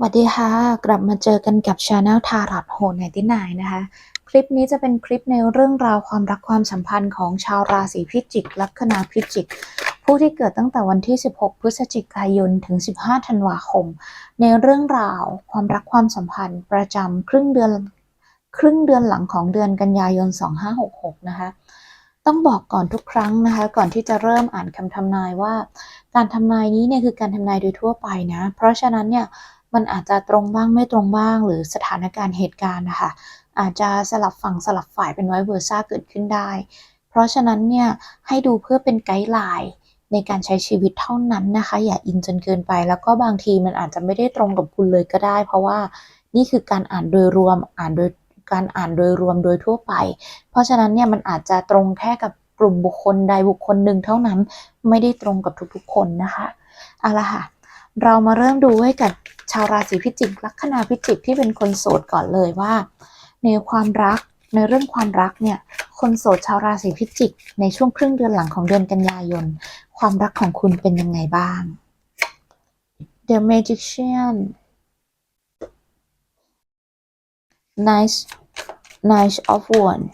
สวัสดีค่ะ กลับมาเจอกันกับ Channel t a r o t h o 99นะคะ คลิปนี้จะเป็นคลิปในเรื่องราวความรักความสัมพันธ์ของชาวราศีพิจิก ลัคนาพิจิก ผู้ที่เกิดตั้งแต่วันที่ 16 พฤศจิกายน ถึง 15 ธันวาคม ในเรื่องราวความรักความสัมพันธ์ ประจำครึ่งเดือนครึ่งเดือนหลังของเดือนกันยายน 2566 นะคะต้องบอกก่อนทุกครั้งนะคะ ก่อนที่จะเริ่มอ่านคำทำนายว่า การทำนายนี้เนี่ยคือการทำนายโดยทั่วไปนะ เพราะฉะนั้นเนี่ย มันอาจจะตรงบ้างไม่ตรงบ้าง หรือสถานการณ์เหตุการณ์นะคะอาจจะสลับฝั่งสลับฝ่ายเป็นไวเวอร์ซ่าเกิดขึ้นได้ เพราะฉะนั้นเนี่ยให้ดูเพื่อเป็นไกด์ไลน์ในการใช้ชีวิตเท่านั้นนะคะ อย่าอินจนเกินไป แล้วก็บางทีมันอาจจะไม่ได้ตรงกับคุณเลยก็ได้ เพราะว่านี่คือการอ่านโดยรวมอ่านโดยการอ่านโดยรวมโดยทั่วไป เพราะฉะนั้นเนี่ยมันอาจจะตรงแค่กับกลุ่มบุคคลใดบุคคลหนึ่งเท่านั้น ไม่ได้ตรงกับทุกๆคนนะคะเอาละค่ะ เรามาเริ่มดูให้กับชาวราศีพิจิกลัคนาพิจิกที่เป็นคนโสดก่อนเลยว่า ในความรักในเรื่องความรักเนี่ยคนโสดชาวราศีพิจิก ในช่วงครึ่งเดือนหลังของเดือนกันยายน ความรักของคุณเป็นยังไงบ้าง The Magician Nice Nice of One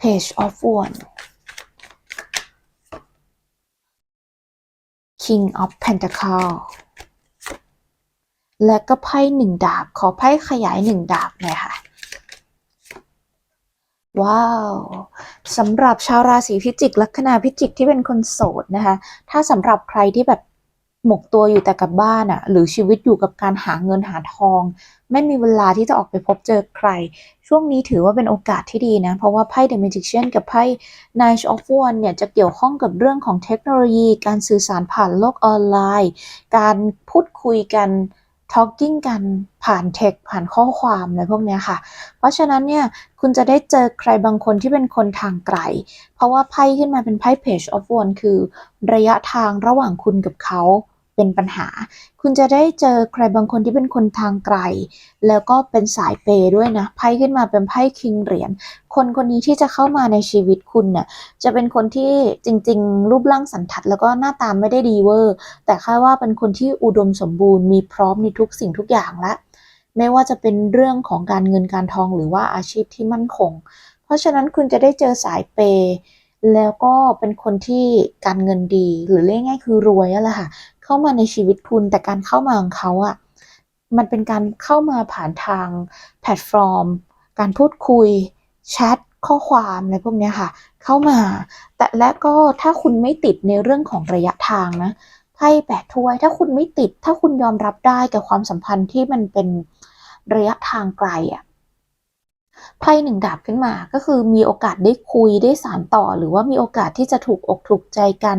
Page of One King of Pentacle และก็ไพ่หนึ่งดาบ ขอไพ่ขยายหนึ่งดาบหน่อยค่ะ ว้าวสำหรับชาวราศีพิจิกลัคนาพิจิกที่เป็นคนโสดนะคะ ถ้าสำหรับใครที่แบบ หมกตัวอยู่แต่กับบ้านอะ่ะหรือชีวิตอยู่กับการหาเงินหาทอง ไม่มีเวลาที่จะออกไปพบเจอใคร ช่วงนี้ถือว่าเป็นโอกาสที่ดีนะ เพราะว่าไพ่ The Magician กับไพ่ Knight of Wands เนี่ยจะเกี่ยวข้องกับเรื่องของเทคโนโลยี การสื่อสารผ่านโลกออนไลน์ การพูดคุยกัน talking กันผ่านเทคผ่านข้อความอะไรพวกนี้ค่ะ เพราะฉะนั้นเนี่ยคุณจะได้เจอใครบางคนที่เป็นคนทางไกล เพราะว่าไพ่ขึ้นมาเป็นไพ่ Page of w a n d คือระยะทางระหว่างคุณกับเขา เป็นปัญหา คุณจะได้เจอใครบางคนที่เป็นคนทางไกล แล้วก็เป็นสายเปย์ด้วยนะไพ่ขึ้นมาเป็นไพ่คิงเหรียญคนคนนี้ที่จะเข้ามาในชีวิตคุณเนี่ยจะเป็นคนที่จริง ๆ รูปร่างสันทัด แล้วก็หน้าตาไม่ได้ดีเวอร์ แต่ค่าว่าเป็นคนที่อุดมสมบูรณ์มีพร้อมในทุกสิ่งทุกอย่างละไม่ว่าจะเป็นเรื่องของการเงินการทองหรือว่าอาชีพที่มั่นคง เพราะฉะนั้นคุณจะได้เจอสายเปย์แล้วก็เป็นคนที่การเงินดีหรือเรียกง่ายคือรวยนั่นแหละค่ะ เข้ามาในชีวิตคุณ แต่การเข้ามาของเขาอะ่ะมันเป็นการเข้ามาผ่านทางแพลตฟอร์ม การพูดคุยแชทข้อความอะไรพวกนี้ค่ะ เข้ามา แต่และก็ถ้าคุณไม่ติดในเรื่องของระยะทางนะไพ่แปดถ้วย ถ้าคุณไม่ติด ถ้าคุณยอมรับได้กับความสัมพันธ์ที่มันเป็นระยะทางไกลอะไพ่หนึ่งดาบขึ้นมาก็คือมีโอกาสได้คุยได้สานต่อ หรือว่ามีโอกาสที่จะถูกอกถูกใจกัน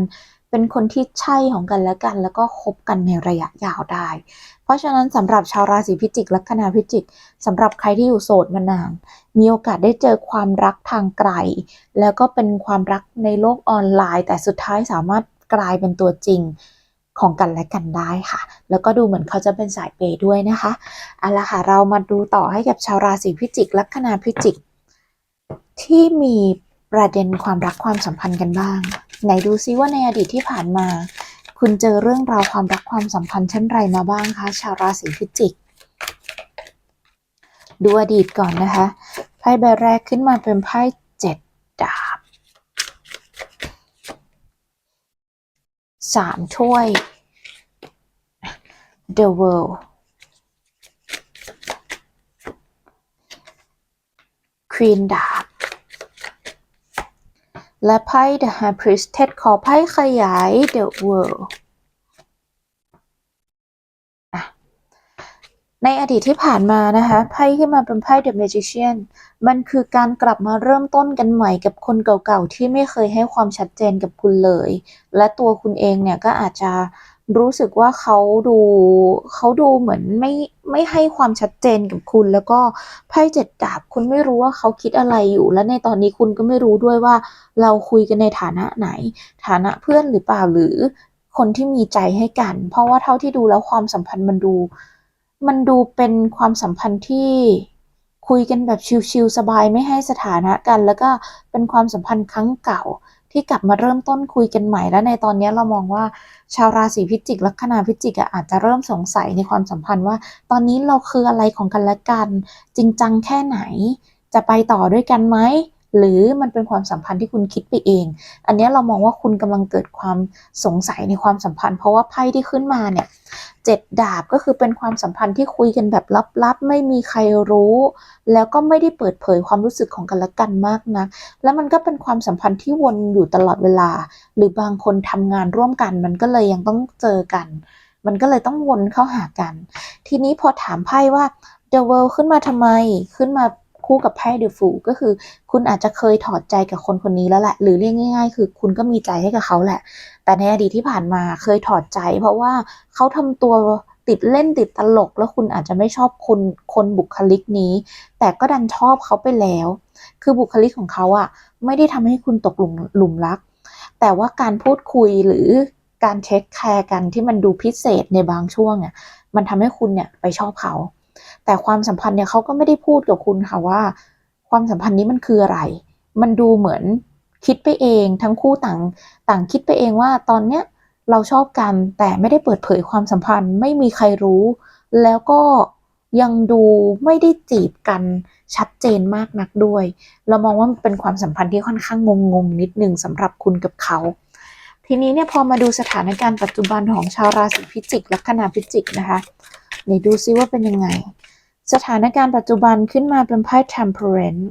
เป็นคนที่ใช่ของกันและกัน แล้วก็คบกันในระยะยาวได้ เพราะฉะนั้นสำหรับชาวราศีพิจิกลัคนาพิจิกสำหรับใครที่อยู่โสดมานาน มีโอกาสได้เจอความรักทางไกล แล้วก็เป็นความรักในโลกออนไลน์ แต่สุดท้ายสามารถกลายเป็นตัวจริงของกันและกันได้ค่ะ แล้วก็ดูเหมือนเขาจะเป็นสายเปย์ด้วยนะคะเอาละค่ะเรามาดูต่อให้กับชาวราศีพิจิกลัคนาพิจิกที่มี ประเด็นความรักความสัมพันธ์กันบ้าง ไหนดูซิว่าในอดีตที่ผ่านมา คุณเจอเรื่องราวความรักความสัมพันธ์เช่นไรมาบ้างคะ ชาวราศีพิจิก ดูอดีตก่อนนะคะ ไพ่ใบแรกขึ้นมาเป็นไพ่เจ็ดดาบสามถ้วย The World Queen ดาบ และไพ่ The High Priestess ขอไพ่ขยาย The World ในอดีตที่ผ่านมานะคะไพ่ขึ้นมาเป็นไพ่ The Magician มันคือการกลับมาเริ่มต้นกันใหม่กับคนเก่าๆ ที่ไม่เคยให้ความชัดเจนกับคุณเลย และตัวคุณเองเนี่ยก็อาจจะ รู้สึกว่าเขาดูเขาดูเหมือนไม่ไม่ให้ความชัดเจนกับคุณ แล้วก็ไพ่เจ็ดดาบคุณไม่รู้ว่าเขาคิดอะไรอยู่ และในตอนนี้คุณก็ไม่รู้ด้วยว่า เราคุยกันในฐานะไหน ฐานะเพื่อนหรือเปล่าหรือคนที่มีใจให้กัน เพราะว่าเท่าที่ดูแล้วความสัมพันธ์มันดู มันดูเป็นความสัมพันธ์ที่คุยกันแบบชิลๆสบายไม่ให้สถานะกัน แล้วก็เป็นความสัมพันธ์ครั้งเก่า ที่กลับมาเริ่มต้นคุยกันใหม่ และในตอนนี้เรามองว่าชาวราศีพิจิกลัคนาพิจิกอาจจะเริ่มสงสัยในความสัมพันธ์ว่า ตอนนี้เราคืออะไรของกันและกัน จริงจังแค่ไหน จะไปต่อด้วยกันไหมหรือมันเป็นความสัมพันธ์ที่คุณคิดไปเอง อันนี้เรามองว่าคุณกำลังเกิดความสงสัยในความสัมพันธ์ เพราะว่าไพ่ที่ขึ้นมาเนี่ย เจ็ดดาบก็คือเป็นความสัมพันธ์ที่คุยกันแบบลับๆ ไม่มีใครรู้ แล้วก็ไม่ได้เปิดเผยความรู้สึกของกันและกันมากนัก แล้วมันก็เป็นความสัมพันธ์ที่วนอยู่ตลอดเวลา หรือบางคนทำงานร่วมกัน มันก็เลยยังต้องเจอกัน มันก็เลยต้องวนเข้าหากัน ทีนี้พอถามไพ่ว่า The World ขึ้นมาทำไมขึ้นมา คู่กับไพ่ The Fool ก็คือ คุณอาจจะเคยถอดใจกับคนคนนี้แล้วแหละ หรือเรียกง่าย ๆ คือคุณก็มีใจให้กับเขาแหละ แต่ในอดีตที่ผ่านมาเคยถอดใจ เพราะว่าเขาทำตัวติดเล่นติดตลก แล้วคุณอาจจะไม่ชอบคนคนบุคลิกนี้ แต่ก็ดันชอบเขาไปแล้ว คือบุคลิกของเขาอะไม่ได้ทำให้คุณตกหลุมหลุมรัก แต่ว่าการพูดคุยหรือการเช็คแคร์กันที่มันดูพิเศษในบางช่วงเนี่ยมันทำให้คุณเนี่ยไปชอบเขา แต่ความสัมพันธ์เนี่ยเขาก็ไม่ได้พูดกับคุณค่ะว่า ความสัมพันธ์นี้มันคืออะไร มันดูเหมือนคิดไปเองทั้งคู่ต่างต่างคิดไปเองว่าตอนเนี้ยเราชอบกันแต่ไม่ได้เปิดเผยความสัมพันธ์ ไม่มีใครรู้ แล้วก็ยังดูไม่ได้จีบกันชัดเจนมากนักด้วย เรามองว่าเป็นความสัมพันธ์ที่ค่อนข้างงงๆนิดนึงสำหรับคุณกับเขา ทีนี้เนี่ยพอมาดูสถานการณ์ปัจจุบันของชาวราศีพิจิกลัคนาพิจิกนะคะไหนดูซิว่าเป็นยังไง สถานการณ์ปัจจุบันขึ้นมาเป็นไพ่ temperance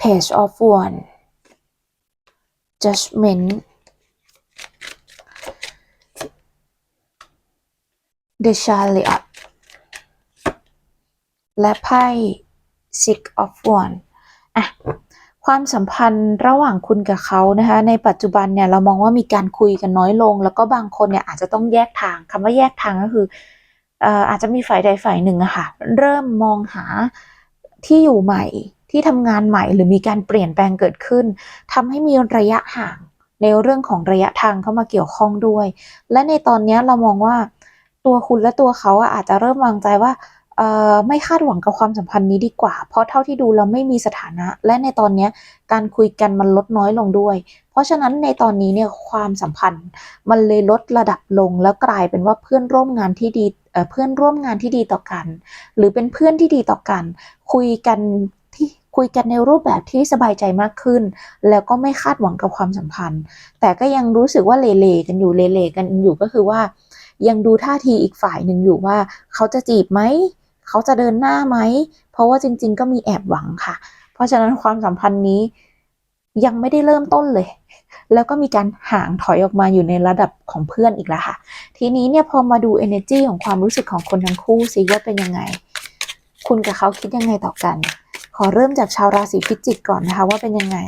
page of one judgment the chariot และไพ่ six of one อะ ความสัมพันธ์ระหว่างคุณกับเขานะคะ ในปัจจุบันเนี่ย เรามองว่ามีการคุยกันน้อยลง แล้วก็บางคนเนี่ย อาจจะต้องแยกทางคำว่าแยกทางก็คือ อาจจะมีฝ่ายใดฝ่ายหนึ่งอะค่ะเริ่มมองหาที่อยู่ใหม่ที่ทำงานใหม่หรือมีการเปลี่ยนแปลงเกิดขึ้นทำให้มีระยะห่างในเรื่องของระยะทางเข้ามาเกี่ยวข้องด้วย และในตอนนี้เรามองว่าตัวคุณและตัวเขาอาจจะเริ่มวางใจว่าไม่คาดหวังกับความสัมพันธ์นี้ดีกว่า เพราะเท่าที่ดูเราไม่มีสถานะ และในตอนนี้การคุยกันมันลดน้อยลงด้วย เพราะฉะนั้นในตอนนี้เนี่ยความสัมพันธ์มันเลยลดระดับลงแล้วกลายเป็นว่าเพื่อนร่วมงานที่ดี เพื่อนร่วมงานที่ดีต่อกัน หรือเป็นเพื่อนที่ดีต่อกัน คุยกันที่คุยกันในรูปแบบที่สบายใจมากขึ้น แล้วก็ไม่คาดหวังกับความสัมพันธ์ แต่ก็ยังรู้สึกว่าเลๆกันอยู่เลๆกันอยู่ก็คือว่า ยังดูท่าทีอีกฝ่ายหนึ่งอยู่ว่า เขาจะจีบไหมเขาจะเดินหน้าไหมเพราะว่าจริง ๆ ก็มีแอบหวังค่ะ เพราะฉะนั้นความสัมพันธ์นี้ ยังไม่ได้เริ่มต้นเลย แล้วก็มีการห่างถอยออกมาอยู่ในระดับของเพื่อนอีกแล้วค่ะ ทีนี้เนี่ยพอมาดู energy ของความรู้สึกของคนทั้งคู่ซิว่าเป็นยังไง คุณกับเขาคิดยังไงต่อกัน ขอเริ่มจากชาวราศีพิจิกก่อนนะคะว่าเป็นยังไง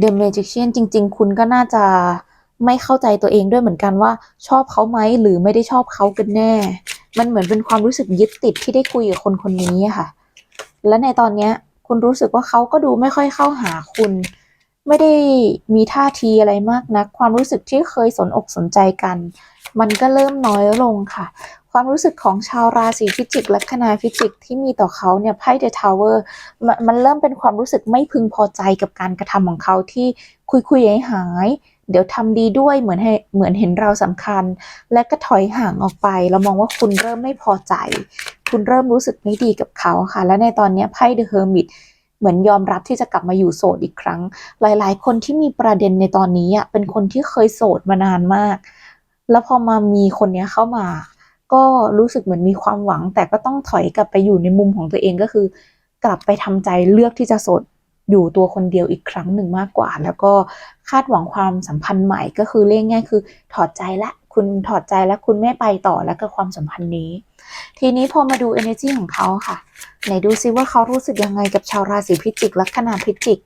The Magician จริง ๆ คุณก็น่าจะไม่เข้าใจตัวเองด้วยเหมือนกันว่า ชอบเขาไหมหรือไม่ได้ชอบเขากันแน่ มันเหมือนเป็นความรู้สึกยึดติดที่ได้คุยกับคนคนนี้ค่ะ และในตอนเนี้ย คุณรู้สึกว่าเขาก็ดูไม่ค่อยเข้าหาคุณ ไม่ได้มีท่าทีอะไรมากนัก ความรู้สึกที่เคยสนอกสนใจกัน มันก็เริ่มน้อยลงค่ะ ความรู้สึกของชาวราศีพิจิกและคณาพิจิกที่มีต่อเขาเนี่ยไพ่เดอะทาวเวอร์มันเริ่มเป็นความรู้สึกไม่พึงพอใจกับการกระทำของเขาที่คุยคุยหายหายเดี๋ยวทำดีด้วยเหมือนให้เหมือนเห็นเราสำคัญ และก็ถอยห่างออกไป เรามองว่าคุณเริ่มไม่พอใจ คุณเริ่มรู้สึกไม่ดีกับเขาค่ะ และในตอนนี้ไพ่เดอะเฮอร์มิตเหมือนยอมรับที่จะกลับมาอยู่โสดอีกครั้ง หลาย ๆ คนที่มีประเด็นในตอนนี้อะเป็นคนที่เคยโสดมานานมาก แล้วพอมามีคนนี้เข้ามา ก็รู้สึกเหมือนมีความหวัง แต่ก็ต้องถอยกลับไปอยู่ในมุมของตัวเองก็คือ กลับไปทำใจเลือกที่จะโสดอยู่ตัวคนเดียวอีกครั้งหนึ่งมากกว่า แล้วก็คาดหวังความสัมพันธ์ใหม่ก็คือเรียกง่ายคือถอดใจละคุณถอดใจแล้วคุณไม่ไปต่อแล้วกับความสัมพันธ์นี้ ทีนี้พอมาดู energy ของเขาค่ะ ไหนดูซิว่าเขารู้สึกยังไงกับชาวราศีพิจิกลัคนาพิจิก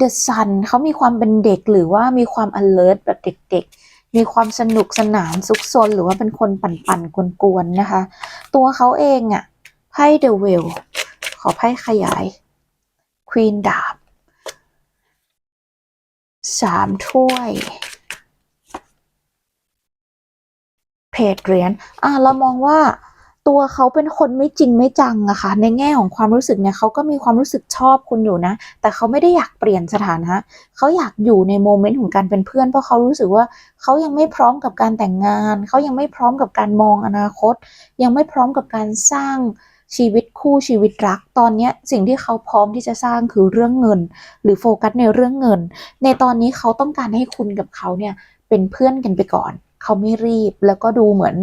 The Sun เขามีความเป็นเด็กหรือว่ามีความ alert แบบเด็กๆ มีความสนุกสนานซุกซนหรือว่าเป็นคนปั่นๆกวนๆนะคะ ตัวเขาเองอะไพ่เดอะเวลขอไพ่ขยายควีนดาบสามถ้วยเพจเหรียญอะเรามองว่า ตัวเขาเป็นคนไม่จริงไม่จังอะค่ะ ในแง่ของความรู้สึกเนี่ยเขาก็มีความรู้สึกชอบคุณอยู่นะ แต่เขาไม่ได้อยากเปลี่ยนสถานะเขาอยากอยู่ในโมเมนต์ของการเป็นเพื่อนเพราะเขารู้สึกว่าเขายังไม่พร้อมกับการแต่งงาน เขายังไม่พร้อมกับการมองอนาคต ยังไม่พร้อมกับการสร้างชีวิตคู่ชีวิตรัก ตอนนี้สิ่งที่เขาพร้อมที่จะสร้างคือเรื่องเงิน หรือโฟกัสในเรื่องเงิน ในตอนนี้เขาต้องการให้คุณกับเขาเนี่ยเป็นเพื่อนกันไปก่อน เขาไม่รีบแล้วก็ดูเหมือน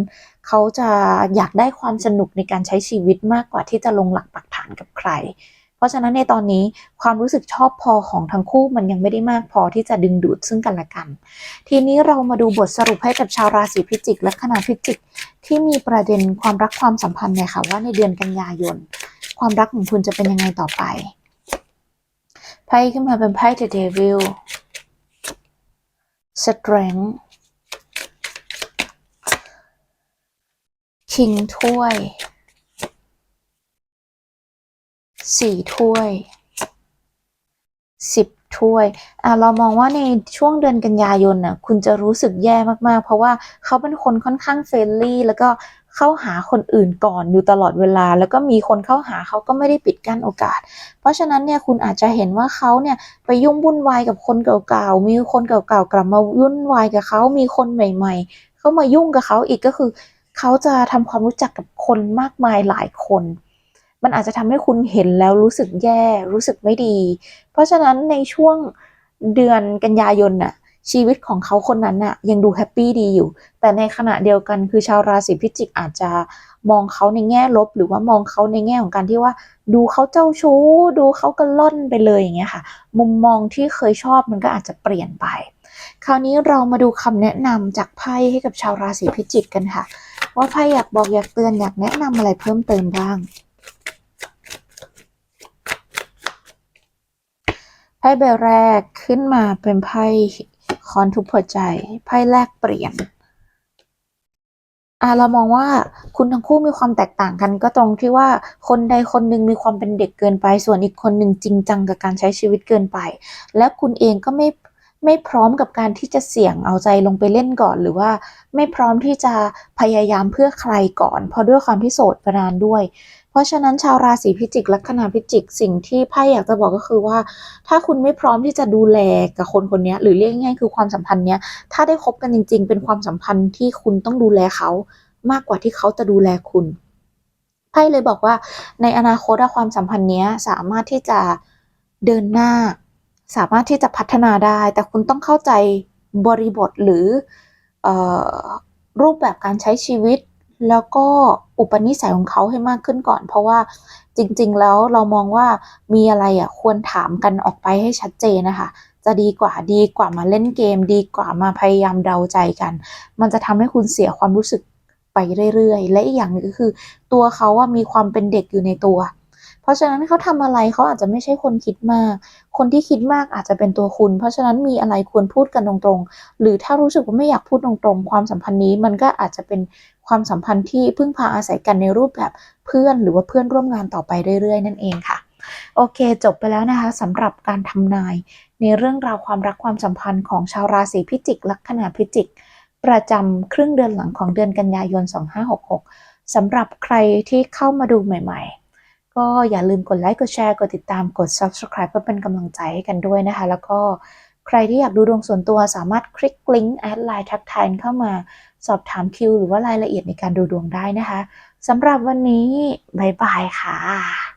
เขาจะอยากได้ความสนุกในการใช้ชีวิตมากกว่าที่จะลงหลักปักฐานกับใคร เพราะฉะนั้นในตอนนี้ความรู้สึกชอบพอของทั้งคู่มันยังไม่ได้มากพอที่จะดึงดูดซึ่งกันและกัน ทีนี้เรามาดูบทสรุปให้กับชาวราศีพิจิก และคณะพิจิก ที่มีประเด็นความรักความสัมพันธ์เนี่ยค่ะว่าในเดือนกันยายน ความรักของคุณจะเป็นยังไงต่อไปไพ่ขึ้นมาเป็นไพ่ The Devil Strength คิงถ้วยสี่ถ้วยสิบถ้วยอะเรามองว่าในช่วงเดือนกันยายนน่ะ คุณจะรู้สึกแย่มากๆ เพราะว่าเขาเป็นคนค่อนข้างเฟรนลี่ แล้วก็เข้าหาคนอื่นก่อนอยู่ตลอดเวลา แล้วก็มีคนเข้าหาเขาก็ไม่ได้ปิดกั้นโอกาส เพราะฉะนั้นเนี่ยคุณอาจจะเห็นว่าเขาเนี่ยไปยุ่งวุ่นวายกับคนเก่าๆ มีคนเก่าๆกลับมาวุ่นวายกับเขา มีคนใหม่ ๆ เข้ามายุ่งกับเขาอีกก็คือ เขาจะทำความรู้จักกับคนมากมายหลายคน มันอาจจะทำให้คุณเห็นแล้วรู้สึกแย่ รู้สึกไม่ดี เพราะฉะนั้นในช่วงเดือนกันยายนน่ะชีวิตของเขาคนนั้นน่ะยังดูแฮปปี้ดีอยู่ แต่ในขณะเดียวกันคือชาวราศีพิจิกอาจจะมองเขาในแง่ลบ หรือว่ามองเขาในแง่ของการที่ว่า ดูเขาเจ้าชู้ ดูเขากระล่อนไปเลยอย่างเงี้ยค่ะ มุมมองที่เคยชอบมันก็อาจจะเปลี่ยนไป คราวนี้เรามาดูคำแนะนำจากไพ่ให้กับชาวราศีพิจิกกันค่ะ ว่าไพ่อยากบอกอยากเตือนอยากแนะนำอะไรเพิ่มเติมบ้างไพ่ใบแรกขึ้นมาเป็นไพ่คอนทุบหัวใจไพ่แรกเปลี่ยนอะเรามองว่าคุณทั้งคู่มีความแตกต่างกันก็ตรงที่ว่าคนใดคนหนึ่งมีความเป็นเด็กเกินไป ส่วนอีกคนหนึ่งจริงจังกับการใช้ชีวิตเกินไป และคุณเองก็ไม่ ไม่พร้อมกับการที่จะเสี่ยงเอาใจลงไปเล่นก่อน หรือว่าไม่พร้อมที่จะพยายามเพื่อใครก่อน เพราะด้วยความที่โสดมานานด้วย เพราะฉะนั้นชาวราศีพิจิกลัคนาพิจิกสิ่งที่ไพ่อยากจะบอกก็คือว่า ถ้าคุณไม่พร้อมที่จะดูแลกับคนคนนี้หรือเรียกง่ายๆคือความสัมพันธ์เนี้ยถ้าได้คบกันจริง ๆ เป็นความสัมพันธ์ที่คุณต้องดูแลเขามากกว่าที่เขาจะดูแลคุณไพ่เลยบอกว่าในอนาคตความสัมพันธ์เนี้ยสามารถที่จะเดินหน้า สามารถที่จะพัฒนาได้ แต่คุณต้องเข้าใจบริบทหรืออรูปแบบการใช้ชีวิต แล้วก็อุปนิสัยของเขาให้มากขึ้นก่อน เพราะว่าจริงๆแล้วเรามองว่ามีอะไรอะควรถามกันออกไปให้ชัดเจนนะคะจะดีกว่าดีกว่ามาเล่นเกม ดีกว่ามาพยายามเดาใจกัน มันจะทำให้คุณเสียความรู้สึกไปเรื่อยๆ และอีกอย่างนึงก็คือ ตัวเขาว่ามีความเป็นเด็กอยู่ในตัว เพราะฉะนั้นเขาทำอะไรเขาอาจจะไม่ใช่คนคิดมาก คนที่คิดมากอาจจะเป็นตัวคุณ เพราะฉะนั้นมีอะไรควรพูดกันตรงๆ หรือถ้ารู้สึกว่าไม่อยากพูดตรงๆ ความสัมพันธ์นี้มันก็อาจจะเป็นความสัมพันธ์ที่พึ่งพาอาศัยกันในรูปแบบเพื่อนหรือว่าเพื่อนร่วมงานต่อไปเรื่อยๆ นั่นเองค่ะ โอเค จบไปแล้วนะคะสำหรับการทำนาย ในเรื่องราวความรักความสัมพันธ์ของชาวราศีพิจิกลัคนาพิจิก ประจำครึ่งเดือนหลังของเดือนกันยายน 2566สำหรับใครที่เข้ามาดูใหม่ ๆ ก็อย่าลืมกดไลค์ กดแชร์ กดติดตาม กด subscribe เพื่อเป็นกำลังใจให้กันด้วยนะคะ แล้วก็ใครที่อยากดูดวงส่วนตัวสามารถคลิกลิงก์แอดไลน์ทักทายเข้ามาสอบถามคิวหรือว่ารายละเอียดในการดูดวงได้นะคะสำหรับวันนี้บายบายค่ะ